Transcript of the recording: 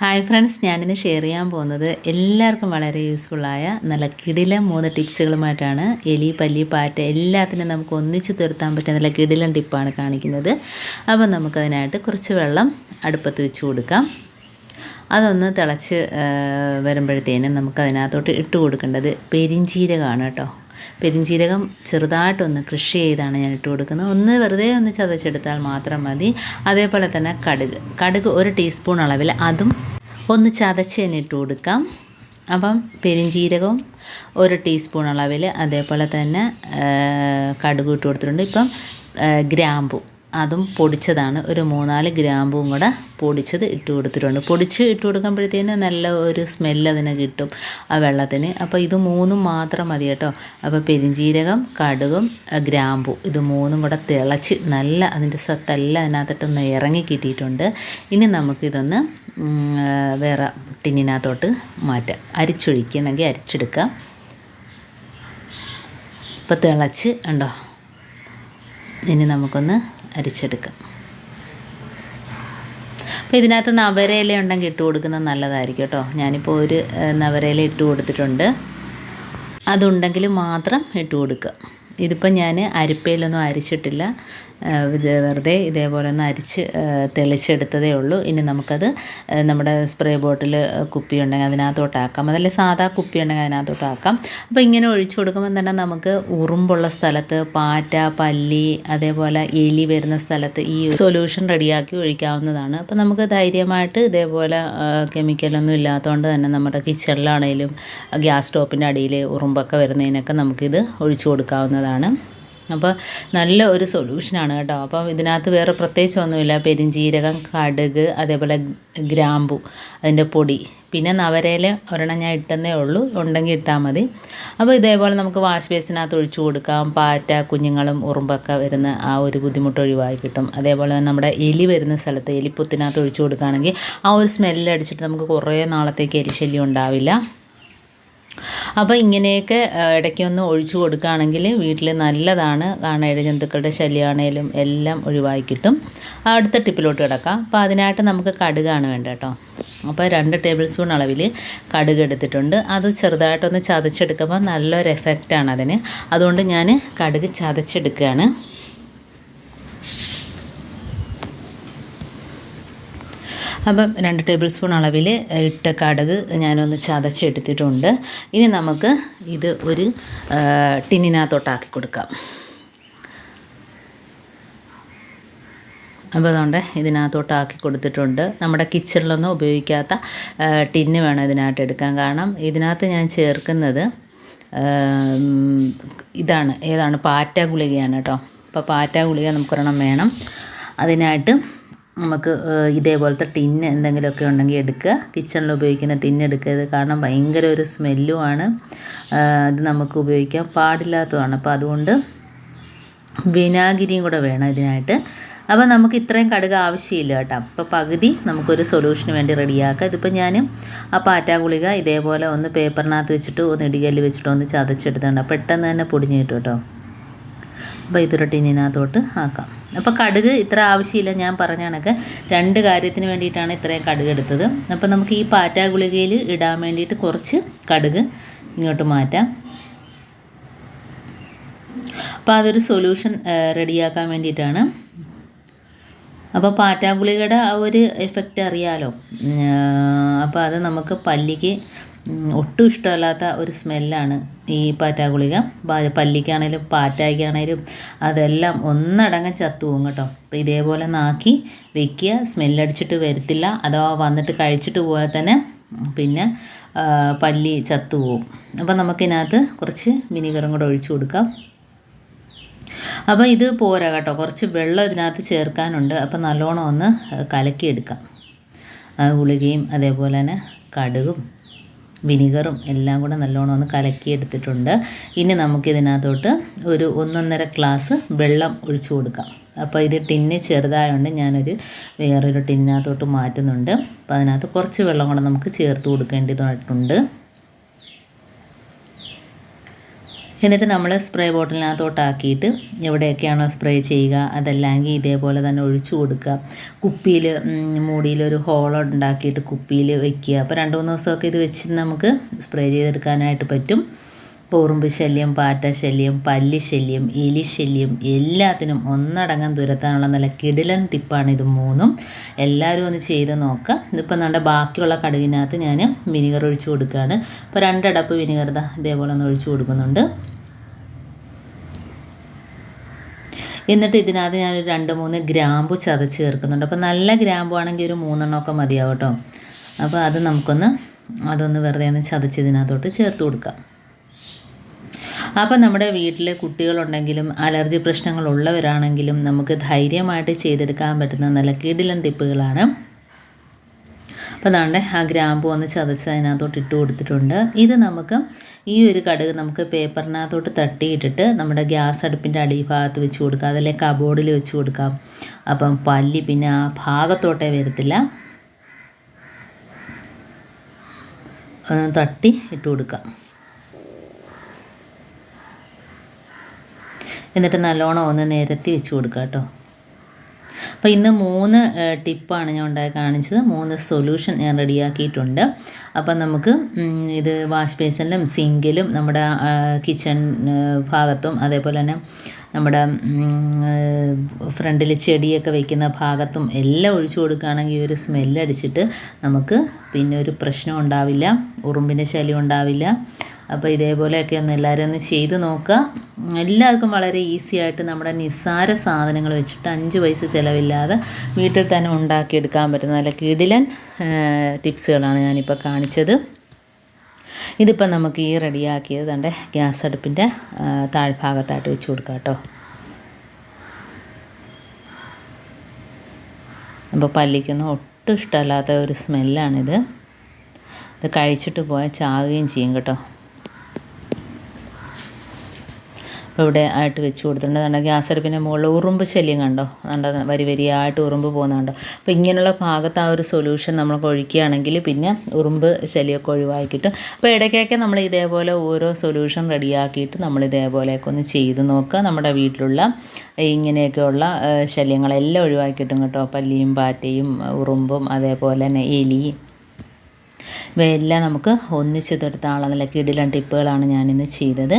Hi friends ഞാനിന്ന് share ചെയ്യാൻ പോകുന്നത് എല്ലാവർക്കും വളരെ യൂസ്ഫുള്ളായ നല്ല കിടിലം മൂന്ന് ടിപ്സുകളുമായിട്ടാണ് എലി പല്ലി പാറ്റ എല്ലാത്തിനും നമുക്ക് ഒന്നിച്ച് തീർത്താൻ പറ്റിയ നല്ല കിടിലം ടിപ്പാണ് കാണിക്കുന്നത്. അപ്പോൾ നമുക്കതിനായിട്ട് കുറച്ച് വെള്ളം അടുപ്പത്ത് വെച്ച് കൊടുക്കാം. അതൊന്ന് തിളച്ച് വരുമ്പോഴത്തേനും നമുക്കതിനകത്തോട്ട് ഇട്ട് കൊടുക്കേണ്ടത് പെരിഞ്ചീരകമാണ് കേട്ടോ. പെരിഞ്ചീരകം ചെറുതായിട്ടൊന്ന് കൃഷി ചെയ്താണ് ഞാൻ ഇട്ട് കൊടുക്കുന്നത്. ഒന്ന് വെറുതെ ഒന്ന് ചതച്ചെടുത്താൽ മാത്രം മതി. അതേപോലെ തന്നെ കടുക്. കടുക് ഒരു ടീസ്പൂൺ അളവിൽ അതും ഒന്ന് ചതച്ച് തന്നെ ഇട്ട് കൊടുക്കാം. അപ്പം പെരിഞ്ചീരകവും ഒരു ടീസ്പൂൺ അളവിൽ അതേപോലെ തന്നെ കടുക് ഇട്ട് കൊടുത്തിട്ടുണ്ട്. ഇപ്പം ഗ്രാമ്പു. അതും പൊടിച്ചതാണ്. ഒരു മൂന്നാൽ ഗ്രാമ്പും കൂടെ പൊടിച്ചത് ഇട്ട് കൊടുത്തിട്ടുണ്ട്. പൊടിച്ച് ഇട്ട് കൊടുക്കുമ്പോഴത്തേന് നല്ല ഒരു സ്മെല്ല് കിട്ടും ആ വെള്ളത്തിന്. അപ്പോൾ ഇത് മൂന്നും മാത്രം മതി കേട്ടോ. അപ്പോൾ പെരിഞ്ചീരകം കടുകും ഗ്രാമ്പു ഇത് മൂന്നും കൂടെ തിളച്ച് നല്ല അതിന്റെ സത്തെല്ലാം അതിനകത്തോട്ടൊന്ന് ഇറങ്ങി കിട്ടിയിട്ടുണ്ട്. ഇനി നമുക്കിതൊന്ന് വേറെ ടിന്നിനകത്തോട്ട് മാറ്റാം. അരിച്ചൊഴിക്കണമെങ്കിൽ അരിച്ചെടുക്കാം. ഇപ്പോൾ തിളച്ച് ഉണ്ടോ ഇനി നമുക്കൊന്ന് അരിച്ചെടുക്കാം. അപ്പോൾ ഇതിനകത്ത് നവരയില ഉണ്ടെങ്കിൽ ഇട്ട് കൊടുക്കുന്നത് നല്ലതായിരിക്കും കേട്ടോ. ഞാനിപ്പോൾ ഒരു നവരയില ഇട്ട് കൊടുത്തിട്ടുണ്ട്. അതുണ്ടെങ്കിൽ മാത്രം ഇട്ട് കൊടുക്കുക. ഇതിപ്പോൾ ഞാൻ അരിപ്പയിലൊന്നും അരിച്ചിട്ടില്ല. ഇത് വെറുതെ ഇതേപോലെ ഒന്ന് അരിച്ച് തെളിച്ചെടുത്തതേ ഉള്ളൂ. ഇനി നമുക്കത് നമ്മുടെ സ്പ്രേ ബോട്ടിൽ കുപ്പി ഉണ്ടെങ്കിൽ അതിനകത്തോട്ടാക്കാം. അതല്ലേ സാധാ കുപ്പി ഉണ്ടെങ്കിൽ അതിനകത്തോട്ടാക്കാം. അപ്പോൾ ഇങ്ങനെ ഒഴിച്ചു കൊടുക്കുമ്പോൾ തന്നെ നമുക്ക് ഉറുമ്പുള്ള സ്ഥലത്ത് പാറ്റ പല്ലി അതേപോലെ എലി വരുന്ന സ്ഥലത്ത് ഈ സൊല്യൂഷൻ റെഡിയാക്കി ഒഴിക്കാവുന്നതാണ്. അപ്പോൾ നമുക്ക് ധൈര്യമായിട്ട് ഇതേപോലെ കെമിക്കലൊന്നും ഇല്ലാത്തതുകൊണ്ട് തന്നെ നമ്മുടെ കിച്ചണിലാണെങ്കിലും ഗ്യാസ് സ്റ്റോപ്പിന്റെ അടിയിൽ ഉറുമ്പൊക്കെ വരുന്നതിനൊക്കെ നമുക്കിത് ഒഴിച്ചു കൊടുക്കാവുന്നതാണ്. അപ്പോൾ നല്ല ഒരു സൊല്യൂഷനാണ് കേട്ടോ. അപ്പോൾ ഇതിനകത്ത് വേറെ പ്രത്യേകിച്ച് ഒന്നുമില്ല. പെരിഞ്ചീരകം കടുക് അതേപോലെ ഗ്രാമ്പു അതിന്റെ പൊടി. പിന്നെ നവരയിൽ ഒരെണ്ണം ഞാൻ ഇട്ടെന്നേ ഉള്ളൂ. ഉണ്ടെങ്കിൽ ഇട്ടാൽ മതി. അപ്പോൾ ഇതേപോലെ നമുക്ക് വാഷ് ബേസിനകത്ത് ഒഴിച്ചു കൊടുക്കാം. പാറ്റ കുഞ്ഞുങ്ങളും ഉറുമ്പൊക്കെ വരുന്ന ആ ഒരു ബുദ്ധിമുട്ട് ഒഴിവായി കിട്ടും. അതേപോലെ തന്നെ നമ്മുടെ എലി വരുന്ന സ്ഥലത്ത് എലിപ്പൊത്തിനകത്ത് ഒഴിച്ചു കൊടുക്കുകയാണെങ്കിൽ ആ ഒരു സ്മെല്ലടിച്ചിട്ട് നമുക്ക് കുറേ നാളത്തേക്ക് എലിശല്യം ഉണ്ടാവില്ല. അപ്പോൾ ഇങ്ങനെയൊക്കെ ഇടയ്ക്കൊന്ന് ഒഴിച്ചു കൊടുക്കുകയാണെങ്കിൽ വീട്ടിൽ നല്ലതാണ്. കാരണം ഇഴജന്തുക്കളുടെ ശല്യമാണേലും എല്ലാം ഒഴിവായി കിട്ടും. അടുത്ത ടിപ്പിലോട്ട് കിടക്കാം. അപ്പോൾ അതിനായിട്ട് നമുക്ക് കടുകാണ് വേണ്ട കേട്ടോ. അപ്പോൾ രണ്ട് ടേബിൾ സ്പൂൺ അളവിൽ കടുക് എടുത്തിട്ടുണ്ട്. അത് ചെറുതായിട്ടൊന്ന് ചതച്ചെടുക്കുമ്പോൾ നല്ലൊരു എഫക്റ്റാണ് അതിന്. അതുകൊണ്ട് ഞാൻ കടുക് ചതച്ചെടുക്കുകയാണ്. അപ്പം രണ്ട് ടേബിൾ സ്പൂൺ അളവിൽ ഇട്ട കടുക് ഞാനൊന്ന് ചതച്ചെടുത്തിട്ടുണ്ട്. ഇനി നമുക്ക് ഇത് ഒരു ടിന്നിനകത്തോട്ടാക്കി കൊടുക്കാം. അപ്പോൾ അതുകൊണ്ട് ഇതിനകത്തോട്ടാക്കി കൊടുത്തിട്ടുണ്ട്. നമ്മുടെ കിച്ചണിലൊന്നും ഉപയോഗിക്കാത്ത ടിന്ന് വേണം ഇതിനകത്ത് എടുക്കാൻ. കാരണം ഇതിനകത്ത് ഞാൻ ചേർക്കുന്നത് ഇതാണ്. ഏതാണ്? പാറ്റ ഗുളികയാണ് കേട്ടോ. അപ്പോൾ പാറ്റ ഗുളിക നമുക്കൊരെണ്ണം വേണം. അതിനായിട്ട് നമുക്ക് ഇതേപോലത്തെ ടിന്ന് എന്തെങ്കിലുമൊക്കെ ഉണ്ടെങ്കിൽ എടുക്കുക. കിച്ചണിൽ ഉപയോഗിക്കുന്ന ടിന്ന് എടുക്കരുത് കാരണം ഭയങ്കര ഒരു സ്മെല്ലുമാണ് അത് നമുക്ക് ഉപയോഗിക്കാൻ പാടില്ലാത്തതാണ്. അപ്പോൾ അതുകൊണ്ട് വിനാഗിരിയും കൂടെ വേണം ഇതിനായിട്ട്. അപ്പോൾ നമുക്ക് ഇത്രയും കടുക് ആവശ്യമില്ല കേട്ടോ. അപ്പോൾ പകുതി നമുക്കൊരു സൊല്യൂഷന് വേണ്ടി റെഡിയാക്കാം ഇതിപ്പോൾ ഞാൻ ആ പാറ്റാ ഗുളിക ഇതേപോലെ ഒന്ന് പേപ്പറിനകത്ത് വെച്ചിട്ട് ഒന്ന് ഇടികല്ല് വെച്ചിട്ട് ഒന്ന് ചതച്ചെടുത്തുണ്ട് പെട്ടെന്ന് തന്നെ പൊടിഞ്ഞു കിട്ടും കേട്ടോ. അപ്പോൾ ടിന്നിനകത്തോട്ട് ആക്കാം. അപ്പോൾ കടുക് ഇത്ര ആവശ്യമില്ല ഞാൻ പറഞ്ഞ കണക്ക്. രണ്ട് കാര്യത്തിന് വേണ്ടിയിട്ടാണ് ഇത്രയും കടുക് എടുത്തത്. അപ്പോൾ നമുക്ക് ഈ പാറ്റ ഗുളികയിൽ ഇടാൻ വേണ്ടിയിട്ട് കുറച്ച് കടുക് ഇങ്ങോട്ട് മാറ്റാം. അപ്പോൾ അതൊരു സൊല്യൂഷൻ റെഡിയാക്കാൻ വേണ്ടിയിട്ടാണ്. അപ്പോൾ പാറ്റാ ഗുളികയുടെ ആ ഒരു എഫക്റ്റ് അറിയാലോ? അപ്പോൾ അത് നമുക്ക് പല്ലിക്ക് ഒട്ടും ഇഷ്ടമല്ലാത്ത ഒരു സ്മെല്ലാണ് ഈ പാറ്റാഗുളിക. പല്ലിക്കാണേലും പാറ്റായ്ക്കാണേലും അതെല്ലാം ഒന്നടങ്കം ചത്തുപോകും കേട്ടോ. അപ്പോൾ ഇതേപോലെ നാക്കി വെക്കുക. സ്മെല്ലടിച്ചിട്ട് വരത്തില്ല. അഥവാ വന്നിട്ട് കഴിച്ചിട്ട് പോയാൽ തന്നെ പിന്നെ പല്ലി ചത്തുപോകും അപ്പോൾ നമുക്കിതിനകത്ത് കുറച്ച് വിനീഗറും കൂടെ ഒഴിച്ചു കൊടുക്കാം. അപ്പോൾ ഇത് പോരാ കേട്ടോ. കുറച്ച് വെള്ളം ഇതിനകത്ത് ചേർക്കാനുണ്ട്. അപ്പോൾ നല്ലോണം ഒന്ന് കലക്കിയെടുക്കാം. ഗുളികയും അതേപോലെ തന്നെ കടുകും. വിനിഗറും എല്ലാം കൂടെ നല്ലോണം ഒന്ന് കലക്കിയെടുത്തിട്ടുണ്ട്. ഇനി നമുക്കിതിനകത്തോട്ട് ഒരു ഒന്നൊന്നര ഗ്ലാസ് വെള്ളം ഒഴിച്ചു കൊടുക്കാം. അപ്പോൾ ഇത് ടിന്ന് ചെറുതായതുകൊണ്ട് ഞാനൊരു വേറൊരു ടിന്നിനകത്തോട്ട് മാറ്റുന്നുണ്ട്. അപ്പോൾ അതിനകത്ത് കുറച്ച് വെള്ളം കൂടെ നമുക്ക് ചേർത്ത് കൊടുക്കേണ്ടതായിട്ടുണ്ട്. എന്നിട്ട് നമ്മൾ സ്പ്രേ ബോട്ടിലിനകത്തോട്ടാക്കിയിട്ട് എവിടെയൊക്കെയാണോ സ്പ്രേ ചെയ്യുക അതല്ലെങ്കിൽ ഇതേപോലെ തന്നെ ഒഴിച്ചു കൊടുക്കുക. കുപ്പിയിൽ മൂടിയിലൊരു ഹോൾ ഉണ്ടാക്കിയിട്ട് കുപ്പിയിൽ വെക്കുക. അപ്പോൾ രണ്ട് മൂന്ന് ദിവസമൊക്കെ ഇത് വെച്ച് നമുക്ക് സ്പ്രേ ചെയ്തെടുക്കാനായിട്ട് പറ്റും. പോറുമ്പ് ശല്യം പാറ്റ ശല്യം പല്ലി ശല്യം എലി ശല്യം എല്ലാത്തിനും ഒന്നടങ്കം തുരത്താനുള്ള നല്ല കിടിലൻ ടിപ്പാണ് ഇത് മൂന്നും. എല്ലാവരും ഒന്ന് ചെയ്ത് നോക്കാം. ഇതിപ്പോൾ നമ്മുടെ ബാക്കിയുള്ള കടുകിനകത്ത് ഞാൻ വിനിഗർ ഒഴിച്ചു കൊടുക്കുകയാണ്. ഇപ്പോൾ രണ്ടടപ്പ് വിനിഗർ ഇതേപോലെ ഒന്ന് ഒഴിച്ചു കൊടുക്കുന്നുണ്ട്. എന്നിട്ട് ഇതിനകത്ത് ഞാനൊരു രണ്ട് മൂന്ന് ഗ്രാമ്പു ചതച്ച് ചേർക്കുന്നുണ്ട്. അപ്പോൾ നല്ല ഗ്രാമ്പു ആണെങ്കിൽ ഒരു മൂന്നെണ്ണമൊക്കെ മതിയാവും കേട്ടോ. അപ്പോൾ അത് നമുക്കൊന്ന് അതൊന്ന് വെറുതെ ഒന്ന് ചതച്ച് ഇതിനകത്തോട്ട് ചേർത്ത് കൊടുക്കാം. അപ്പം നമ്മുടെ വീട്ടിലെ കുട്ടികളുണ്ടെങ്കിലും അലർജി പ്രശ്നങ്ങൾ ഉള്ളവരാണെങ്കിലും നമുക്ക് ധൈര്യമായിട്ട് ചെയ്തെടുക്കാൻ പറ്റുന്ന നല്ല കിടിലൻ ടിപ്പുകളാണ്. അപ്പോൾ അതാണ്ട് ആ ഗ്രാമ്പു ഒന്ന് ചതച്ച് അതിനകത്തോട്ട് ഇട്ട് കൊടുത്തിട്ടുണ്ട്. ഇത് നമുക്ക് ഈ ഒരു കടുക് നമുക്ക് പേപ്പറിനകത്തോട്ട് തട്ടിയിട്ടിട്ട് നമ്മുടെ ഗ്യാസ് അടുപ്പിന്റെ അടിഭാഗത്ത് വെച്ച് കൊടുക്കാം. അതല്ലേ കബോർഡിൽ വെച്ച് കൊടുക്കാം. അപ്പം പല്ലി പിന്നെ ആ ഭാഗത്തോട്ടേ വരത്തില്ല. തട്ടി ഇട്ട് കൊടുക്കാം. എന്നിട്ട് നല്ലോണം ഒന്ന് നിരത്തി വെച്ച് കൊടുക്കുക കേട്ടോ. അപ്പോൾ ഇന്ന് മൂന്ന് ടിപ്പാണ് ഞാൻ ഉണ്ടായി കാണിച്ചത്. മൂന്ന് സൊല്യൂഷൻ ഞാൻ റെഡിയാക്കിയിട്ടുണ്ട്. അപ്പം നമുക്ക് ഇത് വാഷ് ബേസിനിലും സിങ്കിലും നമ്മുടെ കിച്ചൺ ഭാഗത്തും അതേപോലെ തന്നെ നമ്മുടെ ഫ്രണ്ടിൽ ചെടിയൊക്കെ വയ്ക്കുന്ന ഭാഗത്തും എല്ലാം ഒഴിച്ചു കൊടുക്കുകയാണെങ്കിൽ ഒരു സ്മെല്ലടിച്ചിട്ട് നമുക്ക് പിന്നെ ഒരു പ്രശ്നം ഉണ്ടാവില്ല ഉറുമ്പിന്റെ ശല്യം ഉണ്ടാവില്ല. അപ്പോൾ ഇതേപോലെയൊക്കെ ഒന്ന് എല്ലാവരും ഒന്ന് ചെയ്ത് നോക്കുക. എല്ലാവർക്കും വളരെ ഈസി ആയിട്ട് നമ്മുടെ നിസ്സാര സാധനങ്ങൾ വെച്ചിട്ട് അഞ്ച് പൈസ ചിലവില്ലാതെ വീട്ടിൽ തന്നെ ഉണ്ടാക്കിയെടുക്കാൻ പറ്റുന്ന നല്ല കിടിലൻ ടിപ്സുകളാണ് ഞാനിപ്പോൾ കാണിച്ചത്. ഇതിപ്പോൾ നമുക്ക് ഈ റെഡിയാക്കിയത് തന്റെ ഗ്യാസ് അടുപ്പിന്റെ താഴ്ഭാഗത്തായിട്ട് വെച്ച് കൊടുക്കാം കേട്ടോ. അപ്പോൾ പല്ലിക്കൊന്നും ഒട്ടും ഇഷ്ടമല്ലാത്ത ഒരു സ്മെല്ലാണിത് ഇത് കഴിച്ചിട്ട് പോയാൽ ചാകുകയും ചെയ്യും കേട്ടോ. ഇവിടെ ആയിട്ട് വെച്ച് കൊടുത്തിട്ടുണ്ട്. ഗ്യാസ് അടുപ്പിന്റെ മുകളിൽ ഉറുമ്പ് ശല്യം കണ്ടോ? കണ്ടോ വരി വരിയായിട്ട് ഉറുമ്പ് പോകുന്നുണ്ടോ അപ്പോൾ ഇങ്ങനെയുള്ള ഭാഗത്ത് ആ ഒരു സൊല്യൂഷൻ നമ്മൾ ഒഴിക്കുകയാണെങ്കിൽ പിന്നെ ഉറുമ്പ് ശല്യമൊക്കെ ഒഴിവാക്കി കിട്ടും അപ്പോൾ ഇടയ്ക്കൊക്കെ നമ്മൾ ഇതേപോലെ ഓരോ സൊല്യൂഷൻ റെഡിയാക്കിയിട്ട് നമ്മൾ ഇതേപോലെയൊക്കെ ഒന്ന് ചെയ്ത് നോക്കുക. നമ്മുടെ വീട്ടിലുള്ള ഇങ്ങനെയൊക്കെയുള്ള ശല്യങ്ങളെല്ലാം ഒഴിവാക്കി കിട്ടും കേട്ടോ. പല്ലിയും പാറ്റയും ഉറുമ്പും അതേപോലെ തന്നെ എലി ഇവയെല്ലാം നമുക്ക് ഒന്നിച്ചു തീർത്താനുള്ള നല്ല കിടിലൻ ടിപ്പുകളാണ് ഞാനിന്ന് ചെയ്തത്.